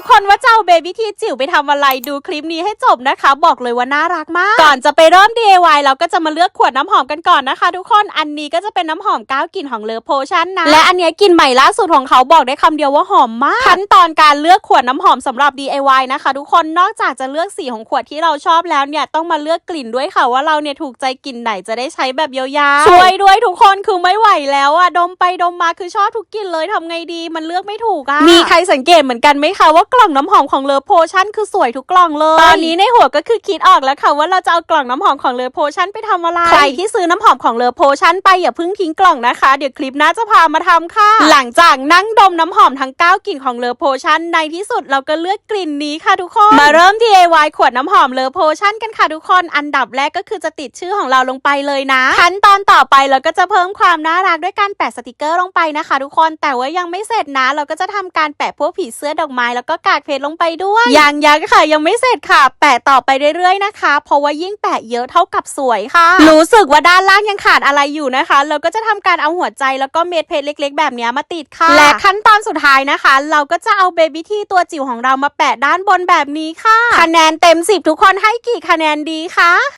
ทุกคนว่าจะเอาเบบี้ทีจิ๋วไปทำอะไรดูคลิปนี้ให้จบนะคะ บอกเลยว่าน่ารักมาก ก่อนจะไปเริ่ม DIY เราก็จะมาเลือกขวดน้ำหอมกันก่อนนะคะ ทุกคนอันนี้ก็จะเป็นน้ำหอมก้าวกลิ่นของเลอโพชั่นนะและอันเนี้ยกลิ่นใหม่ล่าสุดของเขาบอกได้คำเดียวว่าหอมมากขั้นตอนการเลือกขวดน้ำหอมสำหรับ DIY นะคะ ทุกคนนอกจากจะเลือกสีของขวดที่เราชอบแล้วเนี่ยต้องมาเลือกกลิ่นด้วยค่ะว่าเราเนี่ยถูกใจกลิ่นไหนจะได้ใช้แบบยาวๆช่วยด้วยทุกคนคือไม่ไหวแล้วอะดมไปดมมาคือชอบทุกกลิ่นเลยทำไงดีมันเลือกไม่ถูกอะมีใครสังเกตเหมือนกันไหมคะว่ากล่องน้ำหอมของเลอโพชั่นคือสวยทุกกล่องเลย ตอนนี้ในหัวก็คือคิดออกแล้วค่ะว่าเราจะเอากล่องน้ำหอมของเลอโพชั่นไปทำอะไร ใครที่ซื้อน้ำหอมของเลอโพชั่นไปอย่าเพิ่งทิ้งกล่องนะคะ เดี๋ยวคลิปหน้าจะพามาทำค่ะ หลังจากนั่งดมน้ำหอมทั้ง 9กลิ่นของเลอโพชั่นในที่สุดเราก็เลือกกลิ่นนี้ค่ะทุกคน มาเริ่ม DIY ขวดน้ำหอมเลอโพชั่นกันค่ะทุกคน อันดับแรกก็คือจะติดชื่อของเราลงไปเลยนะ ขั้นตอนต่อไปเราก็จะเพิ่มความน่ารักด้วยการแปะสติกเกอร์ลงไปนะคะ ทุกคน แต่ว่ายังไม่เสร็จนะ เราก็จะทำการแปะพวกผีเสื้อดอกไม้แล้วก็กากเพชรลงไปด้วย ยังยังค่ะยังไม่เสร็จค่ะ แปะต่อไปเรื่อยๆนะคะ เพราะว่ายิ่งแปะเยอะเท่ากับสวยค่ะ รู้สึกว่าด้านล่างยังขาดอะไรอยู่นะคะ เราก็จะทำการเอาหัวใจแล้วก็เม็ดเพชรเล็ก ๆ แบบเนี้ยมาติดค่ะ และขั้นตอนสุดท้ายนะคะ เราก็จะเอาเบบี้ที่ตัวจิ๋วของเรามาแปะด้านบนแบบนี้ค่ะ คะแนนเต็ม 10 ทุกคนให้กี่คะแนนดีคะ